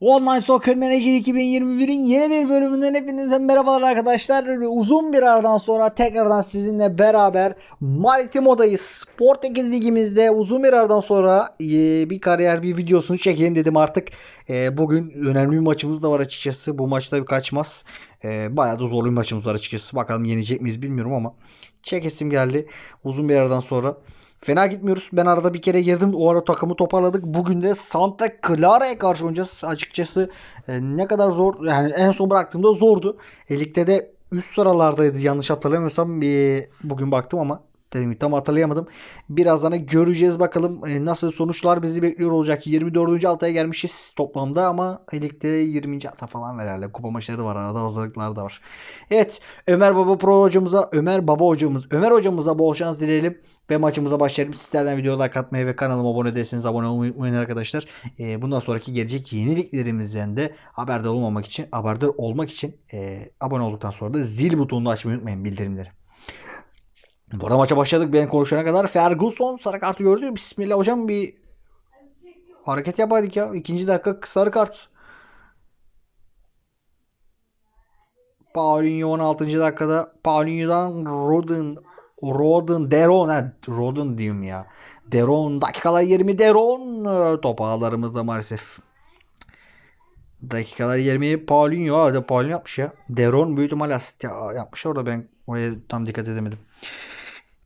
Online Soccer Manager 2021'in yeni bir bölümünden hepinize merhabalar arkadaşlar. Uzun bir aradan sonra tekrardan sizinle beraber Maritimo'dayız. Portekiz Ligimizde uzun bir aradan sonra e, bir kariyer bir videosunu çekeyim dedim artık. E, Bugün önemli bir maçımız da var açıkçası. Bu maçta bir kaçmaz. E, Bayağı da zorlu bir maçımız var açıkçası. Bakalım yenecek miyiz bilmiyorum ama çekesim geldi. Uzun bir aradan sonra. Fena gitmiyoruz. Ben arada bir kere girdim. O ara takımı toparladık. Bugün de Santa Clara'ya karşı oynayacağız. Açıkçası e, ne kadar zor. Yani en son bıraktığımda zordu. E, ligde de üst sıralardaydı yanlış hatırlamıyorsam. Bir, bugün baktım ama dediğim gibi tam hatırlayamadım. Birazdan da göreceğiz bakalım e, nasıl sonuçlar bizi bekliyor olacak. 24. haftaya gelmişiz toplamda ama ligde 20. hafta falan var herhalde. Kupa maçları da var arada hazırlıklar da var. Evet Ömer Baba Pro hocamıza, Ömer Baba hocamız, Ömer hocamıza bol şans dileyelim ve maçımıza başlayalım. Sizlerden videoya like atmayı ve kanalıma abone değilseniz abone olmayı unutmayın arkadaşlar. Ee, bundan sonraki gelecek yeniliklerimizden de haberdar olmamak için, haberdar olmak için e, abone olduktan sonra da zil butonunu açmayı unutmayın bildirimleri. Bu arada maça başladık. Ben konuşana kadar Ferguson sarı kartı gördü. Bismillah hocam bir hareket yapaydık ya. İkinci dakika sarı kart. Paulinho 16. dakikada Paulinho'dan Rodin Rodin Deron ha, Rodin diyeyim ya. Deron dakikalar 20 Deron top ağlarımızda maalesef. Dakikalar 20 Paulinho. Ha, de Paulinho yapmış ya. Deron büyük ihtimalle asist ya- yapmış orada ben oraya tam dikkat edemedim.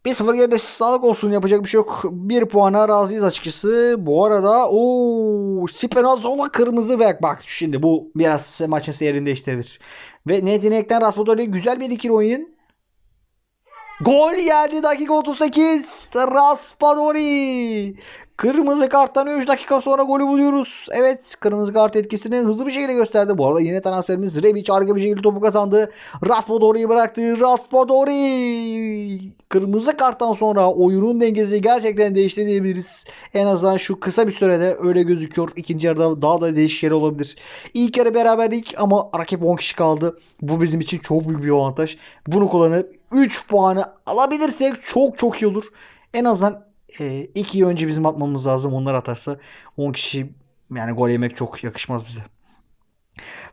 1-0 geride sağlık olsun yapacak bir şey yok. 1 puana razıyız açıkçası. Bu arada o Spinazzola kırmızı ve bak şimdi bu biraz maçın seyrini değiştirebilir. Ve net inekten Raspadori güzel bir ikili oyun. Gol geldi dakika 38. Raspadori. Kırmızı karttan 3 dakika sonra golü buluyoruz. Evet kırmızı kart etkisini hızlı bir şekilde gösterdi. Bu arada yeni transferimiz Rebic harika bir şekilde topu kazandı. Raspadori'yi bıraktı. Raspadori. Kırmızı karttan sonra oyunun dengesi gerçekten değişti diyebiliriz. En azından şu kısa bir sürede öyle gözüküyor. İkinci yarıda daha da değişik yer olabilir. İlk yarı beraberlik ama rakip 10 kişi kaldı. Bu bizim için çok büyük bir avantaj. Bunu kullanıp 3 puanı alabilirsek çok çok iyi olur. En azından 2 önce bizim atmamız lazım. Onlar atarsa 10 kişi yani gol yemek çok yakışmaz bize.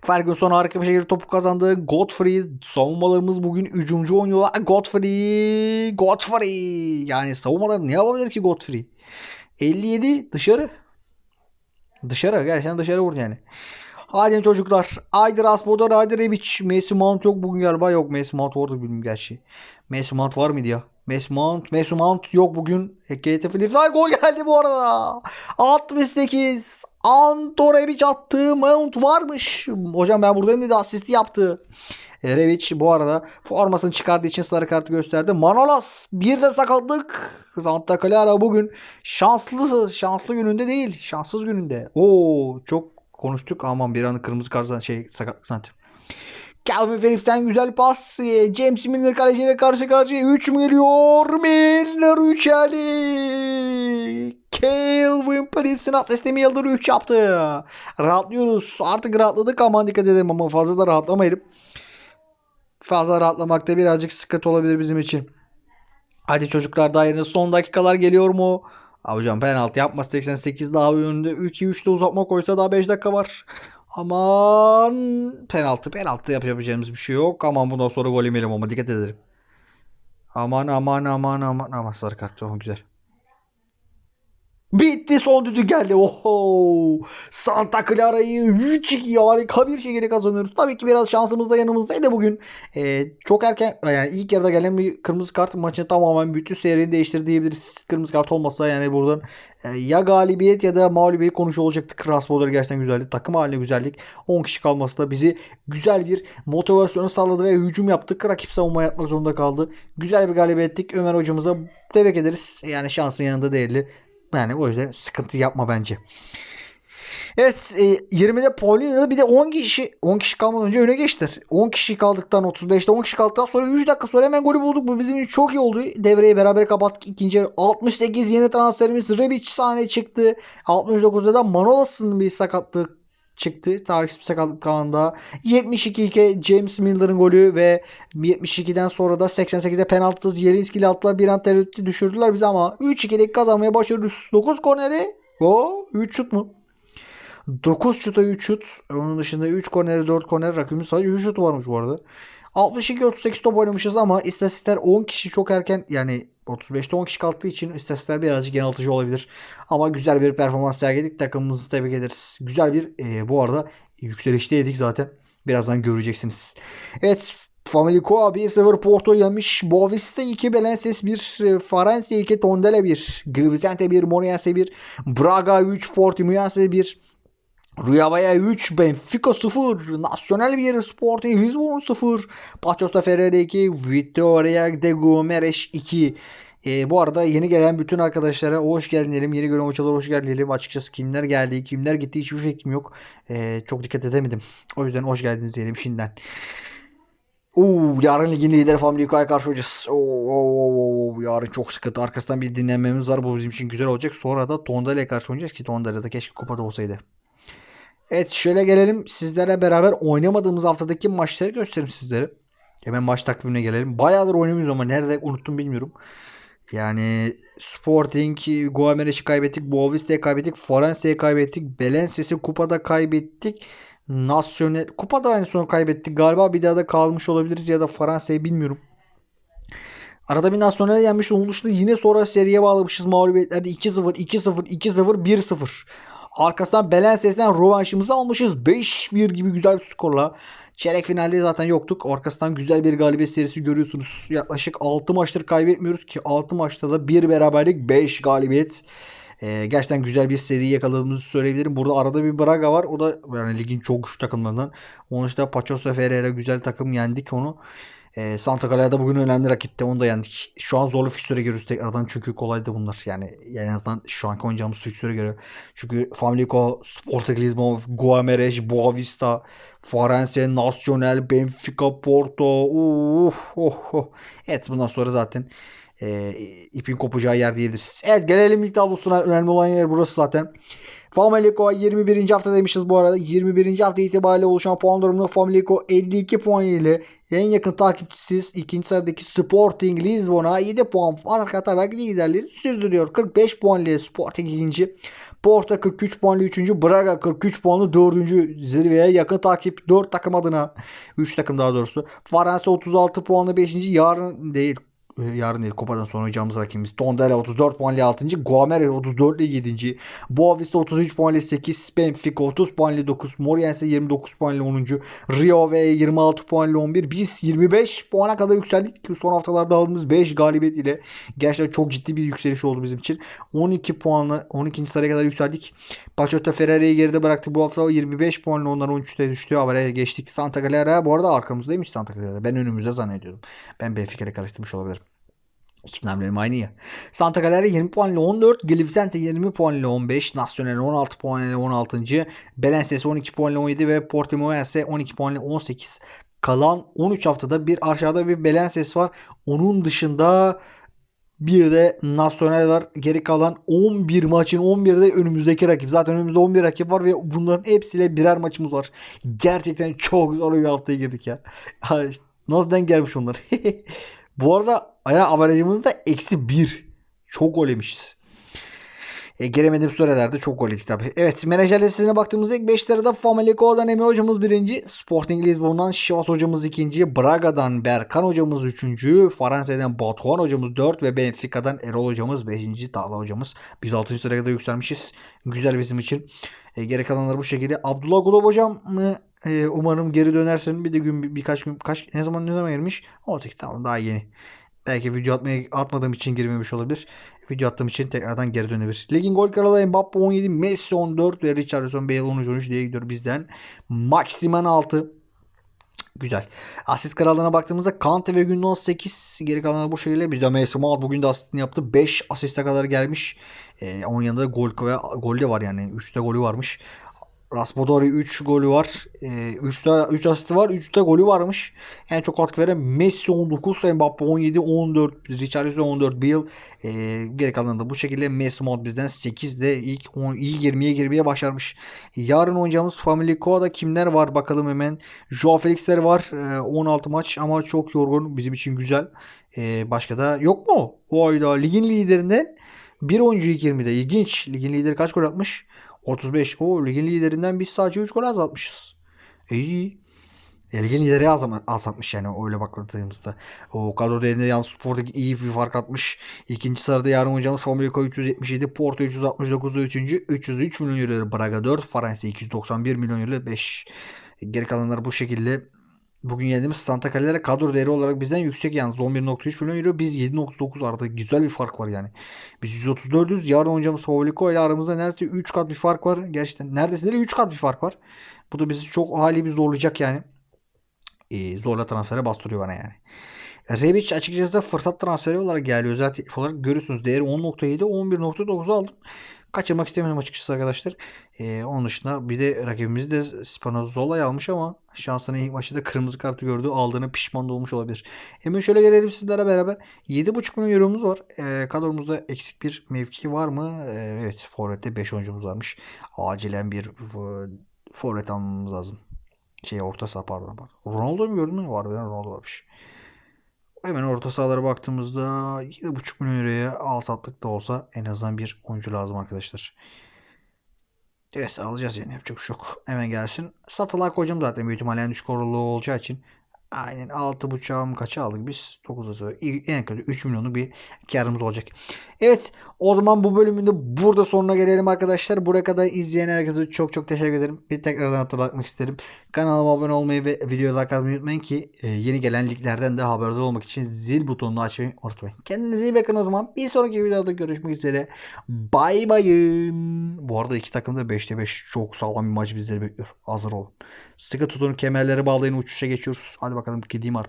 Ferguson harika bir şekilde topu kazandı. Godfrey savunmalarımız bugün hücumcu oynuyorlar. Godfrey, Godfrey. Yani savunmalar ne yapabilir ki Godfrey? 57 dışarı. Dışarı gerçekten dışarı vurdu yani. Hadi çocuklar. Haydi Raspador, haydi Rebic. Messi Mount yok bugün galiba. Yok Messi Mount vardı bilmiyorum gerçi. Messi Mount var mıydı ya? Messi Mount, Messi Mount yok bugün. Ekete Phillips var. Gol geldi bu arada. 68. Anto Rebic attı. Mount varmış. Hocam ben buradayım dedi. Asisti yaptı. E, Rebic bu arada formasını çıkardığı için sarı kartı gösterdi. Manolas bir de sakatlık. Santa Clara bugün şanslı şanslı gününde değil. Şanssız gününde. Oo çok konuştuk. Aman bir anı kırmızı kart şey sakatlık santim. Calvin Phillips'ten güzel pas. Ee, James Milner kaleciyle karşı karşıya 3 mü geliyor? Milner 3 geldi. Calvin Phillips'in asistimi Yıldır 3 yaptı. Rahatlıyoruz. Artık rahatladık ama dikkat edelim ama fazla da rahatlamayalım. Fazla rahatlamakta birazcık sıkıntı olabilir bizim için. Hadi çocuklar dairinin son dakikalar geliyor mu? Abi hocam penaltı yapmaz 88 daha önünde 2-3'te uzatma koysa daha 5 dakika var. Aman penaltı penaltı yapabileceğimiz bir şey yok. Aman bundan sonra gol yemeyelim ama dikkat edelim. Aman aman aman aman aman sarı kart tamam güzel. Bitti son düdük geldi. Oho. Santa Clara'yı 3-2 harika bir şekilde kazanıyoruz. Tabii ki biraz şansımız da yanımızdaydı bugün. Ee, çok erken yani ilk yarıda gelen bir kırmızı kart maçını tamamen bütün seyrini değiştirdi diyebiliriz. Kırmızı kart olmasa yani buradan e, ya galibiyet ya da mağlubiyet konuşuyor olacaktık. Krasnodar gerçekten güzeldi. Takım haline güzellik. 10 kişi kalması da bizi güzel bir motivasyonu sağladı ve hücum yaptık. Rakip savunma yapmak zorunda kaldı. Güzel bir galibiyettik. Ömer hocamıza tebrik ederiz. Yani şansın yanında değerli. Yani o yüzden sıkıntı yapma bence. Evet e, 20'de Paulinho'da bir de 10 kişi 10 kişi kalmadan önce öne geçti. 10 kişi kaldıktan 35'te 10 kişi kaldıktan sonra 3 dakika sonra hemen golü bulduk. Bu bizim için çok iyi oldu. Devreyi beraber kapattık. İkinci yarı 68 yeni transferimiz Rebic sahneye çıktı. 69'da da Manolas'ın bir sakatlığı çıktı. Tarihsiz bir sakatlık kanında. 72 James Miller'ın golü ve 72'den sonra da 88'de penaltı Yelinski ile attılar. Bir an tereddütü düşürdüler bizi ama 3-2'lik kazanmaya başarıyoruz. 9 korneri. O 3 şut mu? 9 şuta 3 şut. Onun dışında 3 korneri 4 korner. Rakibimiz sadece 3 şutu varmış bu arada. 62-38 top oynamışız ama istatistikler 10 kişi çok erken yani 35'te 10 kişi kalktığı için istatistikler birazcık yanıltıcı olabilir. Ama güzel bir performans sergiledik. Takımımızı tebrik ederiz. Güzel bir e, bu arada yükselişteydik zaten. Birazdan göreceksiniz. Evet Famalicão 1-0 Porto yemiş. Boavista 2 Belenenses 1 Farense 2 Tondela 1 Grivizente 1 Moriense 1 Braga 3 Portimonense 1 Rüyavaya 3, Benfica 0, Nacional 1, Sporting Lisbon 0, Paços da Ferreira 2, Vitória de Gomes 2. E, bu arada yeni gelen bütün arkadaşlara hoş geldin diyelim. Yeni gören hocalara hoş geldin diyelim. Açıkçası kimler geldi, kimler gitti hiçbir fikrim yok. E, çok dikkat edemedim. O yüzden hoş geldiniz diyelim şimdiden. Oo, yarın ligin lideri Familiko'ya karşı olacağız. Oo, oo, oo, yarın çok sıkıntı. Arkasından bir dinlenmemiz var. Bu bizim için güzel olacak. Sonra da Tondale'ye karşı oynayacağız ki Tondale'de keşke kupada olsaydı. Evet şöyle gelelim sizlere beraber oynamadığımız haftadaki maçları göstereyim sizlere. Hemen maç takvimine gelelim. Bayağıdır oynamıyoruz ama nerede unuttum bilmiyorum. Yani Sporting, Guamereş'i kaybettik. Boavista'yı kaybettik. Forense'yi kaybettik. Belenses'i kupada kaybettik. Nasyonel kupada en son kaybettik. Galiba bir daha da kalmış olabiliriz ya da Fransa'yı bilmiyorum. Arada bir Nasyonel'e yenmiş olmuştu. Yine sonra seriye bağlamışız mağlubiyetlerde 2-0, 2-0, 2-0, 1-0. Arkasından Belenses'den rövanşımızı almışız. 5-1 gibi güzel bir skorla. Çeyrek finalde zaten yoktuk. Arkasından güzel bir galibiyet serisi görüyorsunuz. Yaklaşık 6 maçtır kaybetmiyoruz ki 6 maçta da 1 beraberlik 5 galibiyet. Ee, gerçekten güzel bir seri yakaladığımızı söyleyebilirim. Burada arada bir Braga var. O da yani ligin çok güçlü takımlarından. Onun işte Paços ve Ferreira güzel takım yendik onu. E, Santa Clara'da bugün önemli rakipte. Onu da yendik. Şu an zorlu fikstüre giriyoruz tekrardan çünkü kolay da bunlar. Yani en azından şu anki oynayacağımız fikstüre göre. Çünkü Famlico, Sporting Lisbon, Guameres, Boavista, Farense, Nacional, Benfica, Porto. Uh, oh, oh. Evet bundan sonra zaten e, ipin kopacağı yer diyebiliriz. Evet gelelim lig tablosuna. Önemli olan yer burası zaten. Famelico 21. haftadaymışız bu arada. 21. hafta itibariyle oluşan puan durumunda Famelico 52 puan ile en yakın takipçisiz ikinci sıradaki Sporting Lisbon'a 7 puan fark atarak liderliğini sürdürüyor. 45 puan ile Sporting ikinci. Porto 43 puanlı 3. Braga 43 puanlı 4. zirveye yakın takip 4 takım adına 3 takım daha doğrusu. Fransa 36 puanlı 5. Yarın değil yarın değil Kupa'dan sonra oynayacağımız rakibimiz. Tondela 34 puanlı 6. Guamere 34 ile 7. Boavista 33 puanlı 8. Benfica 30 puanlı 9. Moriense 29 puanlı 10. Rio ve 26 puanlı 11. Biz 25 puana kadar yükseldik. Son haftalarda aldığımız 5 galibiyet ile gerçekten çok ciddi bir yükseliş oldu bizim için. 12 puanla 12. sıraya kadar yükseldik. Paçota Ferrari'yi geride bıraktık. Bu hafta 25 puanla onlar 13'te düştü. Haber'e geçtik. Santa Clara bu arada arkamızdaymış Santa Clara. Ben önümüzde zannediyordum. Ben Benfica ile karıştırmış olabilirim. İkisinin aynı ya. Santa Clara 20 puan ile 14. Gilvizente 20 puan ile 15. Nacional 16 puan ile 16. Belenenses 12 puan ile 17 ve Portimonense 12 puan ile 18. Kalan 13 haftada bir aşağıda bir Belenenses var. Onun dışında bir de Nacional var. Geri kalan 11 maçın 11'de önümüzdeki rakip. Zaten önümüzde 11 rakip var ve bunların hepsiyle birer maçımız var. Gerçekten çok zor bir haftaya girdik ya. Nasıl denk gelmiş onlar? Bu arada yani avarajımız da eksi 1. Çok gol yemişiz. E, giremediğim sürelerde çok gol yedik tabii. Evet menajer listesine baktığımızda ilk 5 lirada Famalico'dan Emir hocamız birinci. Sporting Lisbon'dan Şivas hocamız ikinci. Braga'dan Berkan hocamız üçüncü. Fransa'dan Batuhan hocamız dört ve Benfica'dan Erol hocamız beşinci. Tağla hocamız. Biz altıncı sıraya kadar yükselmişiz. Güzel bizim için. E, geri kalanlar bu şekilde. Abdullah Gulov hocam? E, umarım geri dönersin. Bir de gün bir, birkaç gün kaç ne zaman ne zaman girmiş? 18 tamam daha yeni. Belki video atmaya atmadığım için girmemiş olabilir. Video attığım için tekrardan geri dönebilir. Ligin gol kralı Mbappe 17, Messi 14 ve Richarlison Bale 13 13 diye gidiyor bizden. Maximen 6. Güzel. Asist krallığına baktığımızda Kante ve Gündoğan 8. Geri kalanlar bu şekilde. Bizde Messi Mount bugün de asistini yaptı. 5 asiste kadar gelmiş. Ee, onun yanında gol ve gol de var yani. 3'te golü varmış. Raspadori 3 golü var. E, 3'te 3 asisti var. 3'te golü varmış. En çok katkı veren Messi 19, Mbappe 17, 14, Richarlison 14, Bill. E, geri kalan da bu şekilde Messi mod bizden 8 de ilk 10, ilk 20'ye girmeye başarmış. Yarın oynayacağımız Family kimler var bakalım hemen. Joao Felix'ler var. E, 16 maç ama çok yorgun. Bizim için güzel. E, başka da yok mu? O ayda ligin liderinden bir oyuncu ilk 20'de. İlginç. Ligin lideri kaç gol atmış? 35. O ligin liderinden biz sadece 3 gol azaltmışız. İyi. E, ligin lideri azaltmış yani öyle bakıldığımızda. O kadro değerinde yalnız Spor'daki iyi bir fark atmış. İkinci sırada yarın hocamız Famalicão 377, Porto 369'da 3. 303 milyon euro Braga 4, Fransa 291 milyon euro 5. Geri kalanlar bu şekilde. Bugün yendiğimiz Santa Clara kadro değeri olarak bizden yüksek yalnız 11.3 milyon euro. Biz 7.9 arada güzel bir fark var yani. Biz 134'üz. Yarın hocamız Famalicão ile aramızda neredeyse 3 kat bir fark var. Gerçekten neredeyse 3 kat bir fark var. Bu da bizi çok hali bir zorlayacak yani. Ee, zorla transfere bastırıyor bana yani. Rebic açıkçası da fırsat transferi olarak geldi. Özel olarak görüyorsunuz. Değeri 10.7, 11.9 aldım. Kaçırmak istemiyorum açıkçası arkadaşlar. Ee, onun dışında bir de rakibimiz de Spanazzola'yı almış ama şansına ilk maçta da kırmızı kartı gördü. Aldığına pişman olmuş olabilir. Hemen şöyle gelelim sizlere beraber. 7.5 milyon euromuz var. Ee, kadromuzda eksik bir mevki var mı? Ee, evet. Forvet'te 5 oyuncumuz varmış. Acilen bir e, forvet almamız lazım. Şey orta saha pardon. Ronaldo mu gördün mü? Var ben Ronaldo varmış. Hemen orta sahalara baktığımızda 7.5 milyon euroya al sattık da olsa en azından bir oyuncu lazım arkadaşlar. Evet alacağız yani yapacak bir şey yok. Hemen gelsin. Satılığa koyacağım zaten büyük ihtimalle en düşük olacağı için. Aynen 6.5'a mı kaça aldık biz? 9'a sonra. En kötü 3 milyonluk bir karımız olacak. Evet o zaman bu bölümün de burada sonuna gelelim arkadaşlar. Buraya kadar izleyen herkese çok çok teşekkür ederim. Bir tekrardan hatırlatmak isterim. Kanalıma abone olmayı ve videoya like atmayı unutmayın ki e, yeni gelen liglerden de haberdar olmak için zil butonunu açmayı unutmayın. Kendinize iyi bakın o zaman. Bir sonraki videoda görüşmek üzere. Bay bayım. Bu arada iki takım da 5'te 5 çok sağlam bir maç bizleri bekliyor. Hazır olun. Sıkı tutun kemerleri bağlayın uçuşa geçiyoruz. Hadi bakalım gideyim artık.